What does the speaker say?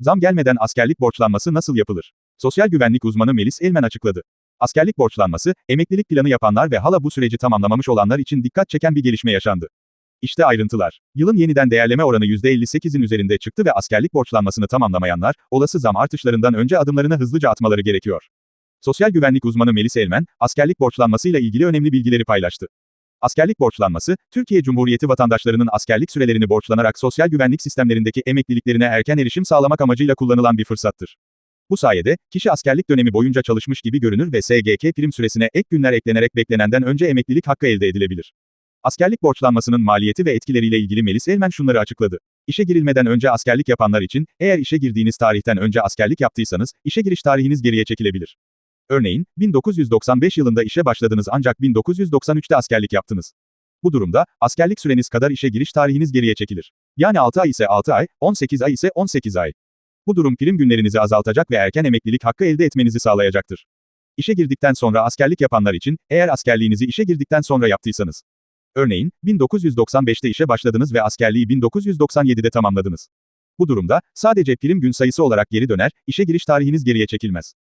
Zam gelmeden askerlik borçlanması nasıl yapılır? Sosyal güvenlik uzmanı Melis Elmen açıkladı. Askerlik borçlanması, emeklilik planı yapanlar ve hala bu süreci tamamlamamış olanlar için dikkat çeken bir gelişme yaşandı. İşte ayrıntılar. Yılın yeniden değerleme oranı %58'in üzerinde çıktı ve askerlik borçlanmasını tamamlamayanlar, olası zam artışlarından önce adımlarını hızlıca atmaları gerekiyor. Sosyal güvenlik uzmanı Melis Elmen, askerlik borçlanmasıyla ilgili önemli bilgileri paylaştı. Askerlik borçlanması, Türkiye Cumhuriyeti vatandaşlarının askerlik sürelerini borçlanarak sosyal güvenlik sistemlerindeki emekliliklerine erken erişim sağlamak amacıyla kullanılan bir fırsattır. Bu sayede, kişi askerlik dönemi boyunca çalışmış gibi görünür ve SGK prim süresine ek günler eklenerek beklenenden önce emeklilik hakkı elde edilebilir. Askerlik borçlanmasının maliyeti ve etkileriyle ilgili Melis Elmen şunları açıkladı. İşe girilmeden önce askerlik yapanlar için, eğer işe girdiğiniz tarihten önce askerlik yaptıysanız, işe giriş tarihiniz geriye çekilebilir. Örneğin, 1995 yılında işe başladınız ancak 1993'te askerlik yaptınız. Bu durumda, askerlik süreniz kadar işe giriş tarihiniz geriye çekilir. Yani 6 ay ise 6 ay, 18 ay ise 18 ay. Bu durum prim günlerinizi azaltacak ve erken emeklilik hakkı elde etmenizi sağlayacaktır. İşe girdikten sonra askerlik yapanlar için, eğer askerliğinizi işe girdikten sonra yaptıysanız. Örneğin, 1995'te işe başladınız ve askerliği 1997'de tamamladınız. Bu durumda, sadece prim gün sayısı olarak geri döner, işe giriş tarihiniz geriye çekilmez.